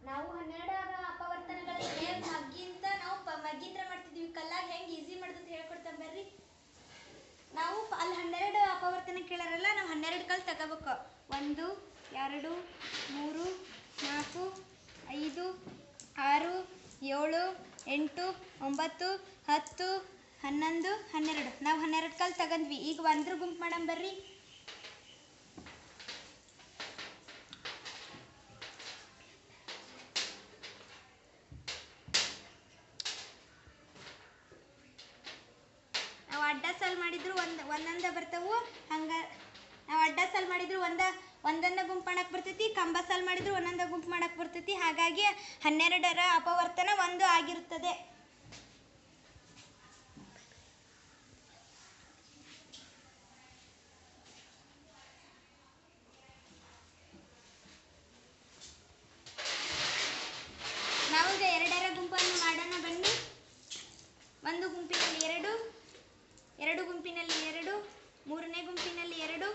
ನಾವು ಹನ್ನೆರಡು ಅಪವರ್ತನಗಳಿಗೆ ಮಗ್ಗಿಂತ ನಾವು ಮಗ್ಗಿಂತ್ರ ಮಾಡ್ತಿದ್ವಿ ಕಲ್ಲಾಗ ಹೆಂಗ್ ಈಸಿ ಮಾಡ್ದಂತ ಹೇಳ್ಕೊಡ್ತಾನೆ ಬರ್ರಿ. ನಾವು ಅಲ್ಲಿ ಹನ್ನೆರಡು ಅಪವರ್ತನ ಕೇಳಾರಲ್ಲ, ನಾವು ಹನ್ನೆರಡು ಕಲ್ ತಗೋಬೇಕು. ಒಂದು, ಎರಡು, ಮೂರು, ನಾಲ್ಕು, ಐದು, ಆರು, ಏಳು, ಎಂಟು, ಒಂಬತ್ತು, ಹತ್ತು, ಹನ್ನೊಂದು, ಹನ್ನೆರಡು. ನಾವು ಹನ್ನೆರಡು ಕಲ್ ತಗೊಂಡ್ವಿ. ಈಗ ಒಂದ್ರ ಗುಂಪು ಮಾಡಮ್ ಬರ್ರಿ ನಾವು ಅಡ್ಡ ಸಾಲ್ ಮಾಡಿದ್ರು ಒಂದ್ ಒಂದೊಂದ ಬರ್ತಾವು, ಹಂಗ ನಾವು ಅಡ್ಡ ಸಾಲ್ ಮಾಡಿದ್ರು ಒಂದ, ಒಂದೊಂದ ಗುಂಪು ಮಾಡಕ್ ಬರ್ತೈತಿ, ಕಂಬ ಸಾಲ್ ಮಾಡಿದ್ರು ಒಂದೊಂದ ಗುಂಪು ಮಾಡಕ್ ಬರ್ತೈತಿ, ಹಾಗಾಗಿ ಹನ್ನೆರಡರ ಅಪವರ್ತನ ಒಂದು ಆಗಿರುತ್ತದೆ. ಎರಡರ ಗುಂಪನ್ನು ಮಾಡೋಣ ಬನ್ನಿ. ಒಂದು ಗುಂಪಿನಲ್ಲಿ ಎರಡು ಎರಡು ಗುಂಪಿನಲ್ಲಿ ಎರಡು, ಮೂರನೇ ಗುಂಪಿನಲ್ಲಿ ಎರಡು,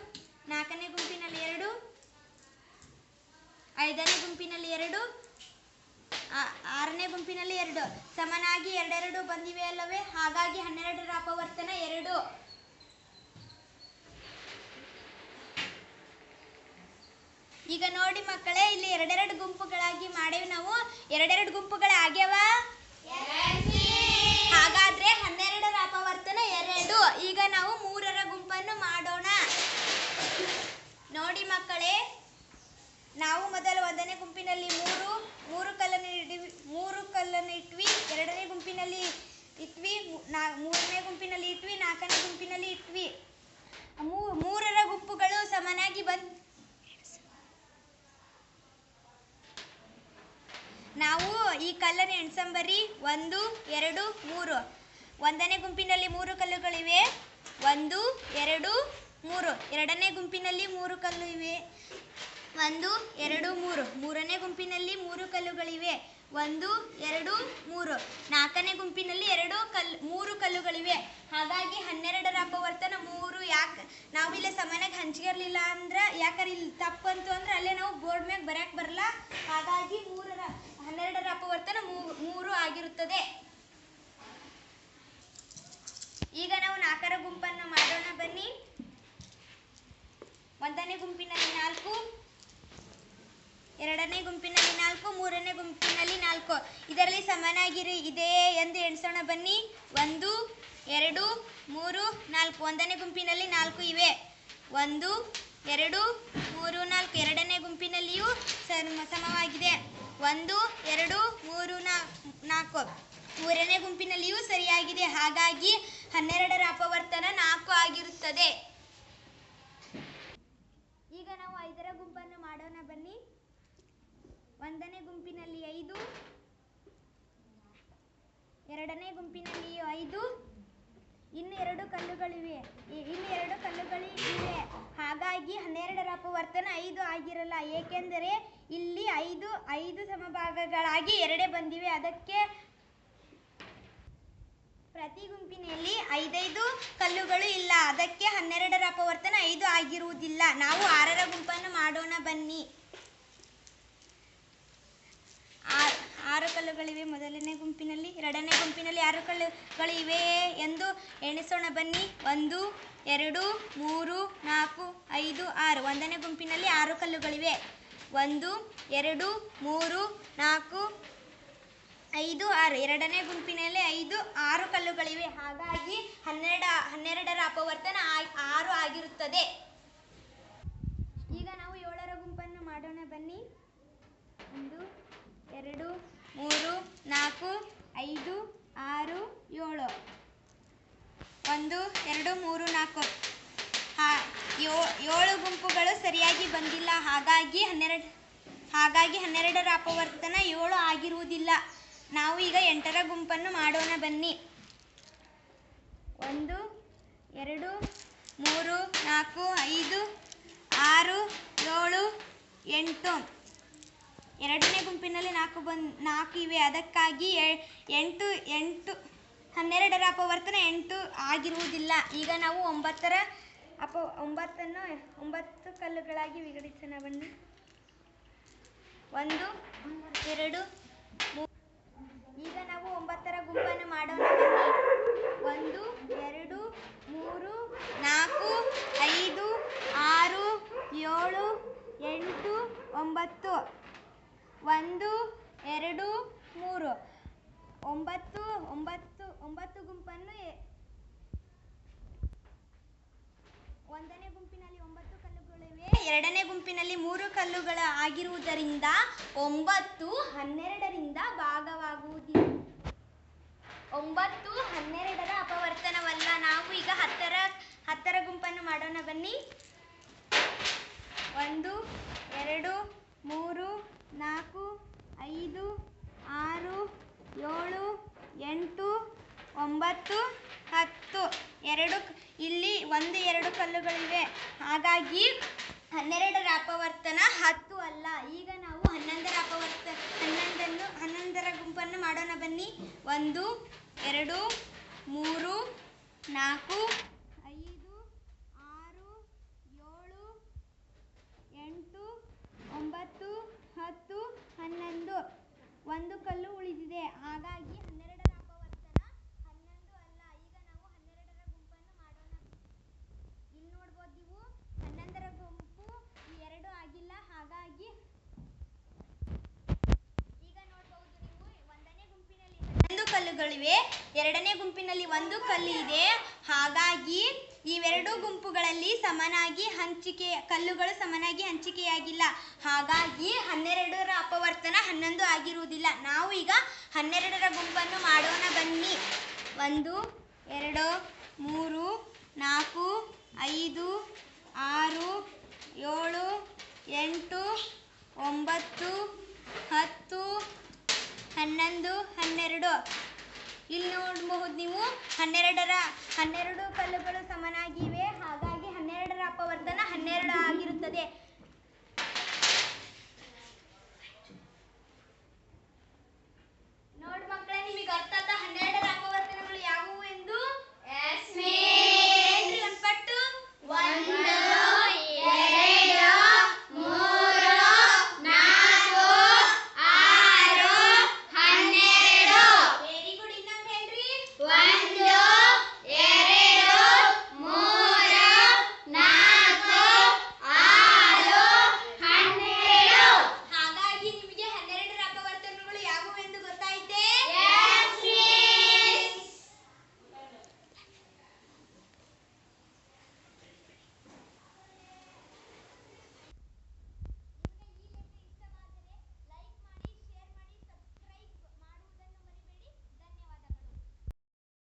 ನಾಲ್ಕನೇ ಗುಂಪಿನಲ್ಲಿ ಎರಡು, ಐದನೇ ಗುಂಪಿನಲ್ಲಿ ಎರಡು ಆರನೇ ಗುಂಪಿನಲ್ಲಿ ಎರಡು. ಸಮನಾಗಿ ಎರಡೆರಡು ಬಂದಿವೆ ಅಲ್ಲವೇ? ಹಾಗಾಗಿ ಹನ್ನೆರಡರ ಅಪವರ್ತನ ಎರಡು. ಈಗ ನೋಡಿ ಮಕ್ಕಳೇ, ಇಲ್ಲಿ ಎರಡೆರಡು ಗುಂಪುಗಳಾಗಿ ಮಾಡೇವಿ ನಾವು. ಎರಡೆರಡು ಗುಂಪುಗಳು ಆಗ್ಯಾವ ಹಾಗಾದ್ರೆ ಹನ್ನೆರಡರ ಅಪವರ್ತನ ಎರಡು ಈಗ ನಾವು ಮೂರರ ಗುಂಪನ್ನು ಮಾಡೋಣ. ನೋಡಿ ಮಕ್ಕಳೇ, ನಾವು ಮೊದಲು ಒಂದನೇ ಗುಂಪಿನಲ್ಲಿ ಮೂರು ಮೂರು ಕಲ್ಲನ್ನು ಇಡಿ, ಮೂರು ಕಲ್ಲನ್ನು ಇಟ್ವಿ, ಎರಡನೇ ಗುಂಪಿನಲ್ಲಿ ಇಟ್ವಿ, ನಾ, ಮೂರನೇ ಗುಂಪಿನಲ್ಲಿ ಇಟ್ವಿ, ನಾಲ್ಕನೇ ಗುಂಪಿನಲ್ಲಿ ಇಟ್ವಿ. ಮೂರರ ಗುಂಪುಗಳು ಸಮನಾಗಿ ಬಂದ್, ನಾವು ಈ ಕಲ್ಲನ್ನು ಎಣ್ಸಂಬರಿ ಒಂದು, ಎರಡು, ಮೂರು. ಒಂದನೇ ಗುಂಪಿನಲ್ಲಿ ಮೂರು ಕಲ್ಲುಗಳಿವೆ. ಒಂದು, ಎರಡು, ಮೂರು. ಎರಡನೇ ಗುಂಪಿನಲ್ಲಿ ಮೂರು ಕಲ್ಲು ಇವೆ. ಒಂದು, ಎರಡು, ಮೂರು. ಮೂರನೇ ಗುಂಪಿನಲ್ಲಿ ಮೂರು ಕಲ್ಲುಗಳಿವೆ. ಒಂದು, ಎರಡು, ಮೂರು. ನಾಲ್ಕನೇ ಗುಂಪಿನಲ್ಲಿ ಎರಡು ಕಲ್ ಮೂರು ಕಲ್ಲುಗಳಿವೆ. ಹಾಗಾಗಿ ಹನ್ನೆರಡರ ಅಪವರ್ತನ ಮೂರು. ಯಾಕೆ ನಾವಿಲ್ಲ ಸಮನಾಗಿ ಹಂಚಿಗಿರ್ಲಿಲ್ಲ ಅಂದ್ರೆ ಯಾಕಂದ್ರೆ ಇಲ್ಲಿ ತಪ್ಪಂತು ಅಂದ್ರೆ ಅಲ್ಲೇ ನಾವು ಬೋರ್ಡ್ ಮ್ಯಾಗ ಬರಕ್ಕೆ ಬರಲ್ಲ ಹಾಗಾಗಿ ಮೂರರ, ಹನ್ನೆರಡರ ಅಪವರ್ತನ ಮೂರು ಆಗಿರುತ್ತದೆ. ಈಗ ನಾವು ನಾಲ್ಕರ ಗುಂಪನ್ನು ಮಾಡೋಣ, ಬನ್ನಿ. ಒಂದನೇ ಗುಂಪಿನಲ್ಲಿ ನಾಲ್ಕು, ಎರಡನೇ ಗುಂಪಿನಲ್ಲಿ ನಾಲ್ಕು, ಮೂರನೇ ಗುಂಪಿನಲ್ಲಿ ನಾಲ್ಕು. ಇದರಲ್ಲಿ ಸಮನಾಗಿರಿ ಇದೆಯೇ ಎಂದು ಎಣಿಸೋಣ, ಬನ್ನಿ. ಒಂದು, ಎರಡು, ಮೂರು, ನಾಲ್ಕು. ಒಂದನೇ ಗುಂಪಿನಲ್ಲಿ ನಾಲ್ಕು ಇವೆ. ಒಂದು, ಎರಡು, ಮೂರು, ನಾಲ್ಕು. ಎರಡನೇ ಗುಂಪಿನಲ್ಲಿಯೂ ಸಮ- ಸಮವಾಗಿದೆ. ಒಂದು, ಎರಡು, ಮೂರು ನಾಲ್ಕು. ಮೂರನೇ ಗುಂಪಿನಲ್ಲಿಯೂ ಸರಿಯಾಗಿದೆ. ಹಾಗಾಗಿ ಹನ್ನೆರಡರ ಅಪವರ್ತನ ನಾಲ್ಕು ಆಗಿರುತ್ತದೆ. ಈಗ ನಾವು ಐದರ ಗುಂಪನ್ನು ಮಾಡೋಣ, ಬನ್ನಿ. ಒಂದನೇ ಗುಂಪಿನಲ್ಲಿ ಐದು, ಎರಡನೇ ಗುಂಪಿನಲ್ಲಿ ಐದು, ಇನ್ನು ಎರಡು ಕಲ್ಲುಗಳಿವೆ. ಇನ್ನು ಎರಡು ಕಲ್ಲುಗಳು ಇವೆ ಹಾಗಾಗಿ ಹನ್ನೆರಡರ ಅಪವರ್ತನ ಐದು ಆಗಿರಲ್ಲ. ಏಕೆಂದರೆ ಇಲ್ಲಿ ಐದು ಐದು ಸಮಭಾಗಗಳಾಗಿ ಎರಡೇ ಬಂದಿವೆ. ಅದಕ್ಕೆ ಪ್ರತಿ ಗುಂಪಿನಲ್ಲಿ ಐದೈದು ಕಲ್ಲುಗಳು ಇಲ್ಲ. ಅದಕ್ಕೆ ಹನ್ನೆರಡರ ಅಪವರ್ತನ ಐದು ಆಗಿರುವುದಿಲ್ಲ. ನಾವು ಆರರ ಗುಂಪನ್ನು ಮಾಡೋಣ ಬನ್ನಿ. ಆರು ಕಲ್ಲುಗಳಿವೆ. ಮೊದಲನೇ ಗುಂಪಿನಲ್ಲಿ, ಎರಡನೇ ಗುಂಪಿನಲ್ಲಿ ಆರು ಕಲ್ಲುಗಳಿವೆ ಎಂದು ಎಣಿಸೋಣ ಬನ್ನಿ. ಒಂದು, ಎರಡು, ಮೂರು, ನಾಲ್ಕು, ಐದು, ಆರು. ಒಂದನೇ ಗುಂಪಿನಲ್ಲಿ ಆರು ಕಲ್ಲುಗಳಿವೆ. ಒಂದು, ಎರಡು, ಮೂರು, ನಾಲ್ಕು ಐದು ಆರು, ಎರಡನೇ ಗುಂಪಿನಲ್ಲಿ ಐದು, ಆರು ಕಲ್ಲುಗಳಿವೆ. ಹಾಗಾಗಿ ಹನ್ನೆರಡ, ಹನ್ನೆರಡರ ಅಪವರ್ತನ ಆರು ಆಗಿರುತ್ತದೆ. ಈಗ ನಾವು ಏಳರ ಗುಂಪನ್ನು ಮಾಡೋಣ. ಬನ್ನಿ. ಒಂದು, ಎರಡು, ಮೂರು, ನಾಲ್ಕು, ಐದು, ಆರು, ಏಳು. ಒಂದು, ಎರಡು, ಮೂರು, ನಾಲ್ಕು. ಹಾ ಏಳು ಗುಂಪುಗಳು ಸರಿಯಾಗಿ ಬಂದಿಲ್ಲ. ಹಾಗಾಗಿ ಹನ್ನೆರಡು, ಹಾಗಾಗಿ ಹನ್ನೆರಡರ ಅಪವರ್ತನ ಏಳು ಆಗಿರುವುದಿಲ್ಲ. ನಾವು ಈಗ ಎಂಟರ ಗುಂಪನ್ನು ಮಾಡೋಣ ಬನ್ನಿ. ಒಂದು, ಎರಡು, ಮೂರು, ನಾಲ್ಕು, ಐದು, ಆರು, ಏಳು, ಎಂಟು. ಎರಡನೇ ಗುಂಪಿನಲ್ಲಿ ನಾಲ್ಕು ಬಂದ್, ನಾಲ್ಕು ಇವೆ. ಅದಕ್ಕಾಗಿ ಎಂಟು ಎಂಟು, ಹನ್ನೆರಡರ ಅಪವರ್ತನ ಎಂಟು ಆಗಿರುವುದಿಲ್ಲ. ಈಗ ನಾವು ಒಂಬತ್ತರ ಅಪ, ಒಂಬತ್ತನ್ನು, ಒಂಬತ್ತು ಕಲ್ಲುಗಳಾಗಿ ವಿಂಗಡಿಸೋಣ ಬನ್ನಿ. ಒಂದು, ಎರಡು, ಮೂ- ಈಗ ನಾವು ಒಂಬತ್ತರ ಗುಂಪನ್ನು ಮಾಡೋಣ ಒಂದು, ಎರಡು, ಮೂರು, ನಾಲ್ಕು, ಐದು, ಆರು, ಏಳು, ಎಂಟು, ಒಂಬತ್ತು. ಒಂದು, ಎರಡು, ಮೂರು. ಒಂಬತ್ತು ಒಂಬತ್ತು ಒಂಬತ್ತು ಗುಂಪನ್ನು ಒಂದನೇ ಗುಂಪಿನಲ್ಲಿ ಒಂಬತ್ತು ಎರಡನೇ ಗುಂಪಿನಲ್ಲಿ ಮೂರು ಕಲ್ಲುಗಳ ಆಗಿರುವುದರಿಂದ ಒಂಬತ್ತು ಹನ್ನೆರಡರಿಂದ ಭಾಗವಾಗುವುದಿಲ್ಲ ಒಂಬತ್ತು ಹನ್ನೆರಡರ ಅಪವರ್ತನವಲ್ಲ. ನಾವು ಈಗ ಹತ್ತರ ಹತ್ತರ ಗುಂಪನ್ನು ಮಾಡೋಣ ಬನ್ನಿ. ಒಂದು, ಎರಡು, ಮೂರು, ನಾಲ್ಕು, ಐದು, ಆರು, ಏಳು, ಎಂಟು, ಒಂಬತ್ತು, ಹತ್ತು. ಎರಡು ಇಲ್ಲಿ ಒಂದು, ಎರಡು ಕಲ್ಲುಗಳಿವೆ. ಹಾಗಾಗಿ ಹನ್ನೆರಡರ ಅಪವರ್ತನ ಹತ್ತು ಅಲ್ಲ. ಈಗ ನಾವು ಹನ್ನೊಂದರ ಅಪವರ್ತ ಹನ್ನೊಂದನ್ನು, ಹನ್ನೊಂದರ ಗುಂಪನ್ನು ಮಾಡೋಣ ಬನ್ನಿ. ಒಂದು, ಎರಡು, ಮೂರು, ನಾಲ್ಕು, ಐದು, ಆರು, ಏಳು, ಎಂಟು, ಒಂಬತ್ತು, ಹತ್ತು, ಹನ್ನೊಂದು. ಒಂದು ಕಲ್ಲು ಉಳಿದಿದೆ. ಹಾಗಾಗಿ ಹನ್ನೆರಡರ ಅಪವರ್ತನ ಹನ್ನೊಂದು ಅಲ್ಲ ಈಗ ನಾವು ಹನ್ನೆರಡರ ಗುಂಪನ್ನು ಮಾಡೋಣ ಇಲ್ಲಿ ನೋಡ್ಬೋದು ನೀವು ಹನ್ನೊಂದರ ಗುಂಪು ಈ ಎರಡು ಆಗಿಲ್ಲ ಹಾಗಾಗಿ ಈಗ ನೋಡ್ಬೋದು ನೀವು ಒಂದನೇ ಗುಂಪಿನಲ್ಲಿ ಕಲ್ಲುಗಳಿವೆ ಎರಡನೇ ಗುಂಪಿನಲ್ಲಿ ಒಂದು ಕಲ್ಲು ಇದೆ. ಹಾಗಾಗಿ ಇವೆರಡೂ ಗುಂಪುಗಳಲ್ಲಿ ಸಮನಾಗಿ ಹಂಚಿಕೆ, ಕಲ್ಲುಗಳು ಸಮನಾಗಿ ಹಂಚಿಕೆಯಾಗಿಲ್ಲ. ಹಾಗಾಗಿ ಹನ್ನೆರಡರ ಅಪವರ್ತನ ಹನ್ನೊಂದು ಆಗಿರುವುದಿಲ್ಲ. ನಾವು ಈಗ ಹನ್ನೆರಡರ ಗುಂಪನ್ನು ಮಾಡೋಣ ಬನ್ನಿ. ಒಂದು, ಎರಡು, ಮೂರು, ನಾಲ್ಕು, ಐದು, ಆರು, ಏಳು, ಎಂಟು, ಒಂಬತ್ತು, ಹತ್ತು, ಹನ್ನೊಂದು, ಹನ್ನೆರಡು. ಇಲ್ಲಿ ನೋಡಬಹುದು ನೀವು ಹನ್ನೆರಡರ ಹನ್ನೆರಡು ಕಲ್ಲುಗಳು ಸಮನಾಗಿವೆ. ಹಾಗಾಗಿ ಹನ್ನೆರಡರ ಅಪವರ್ತನ ಹನ್ನೆರಡು ಆಗಿರುತ್ತದೆ.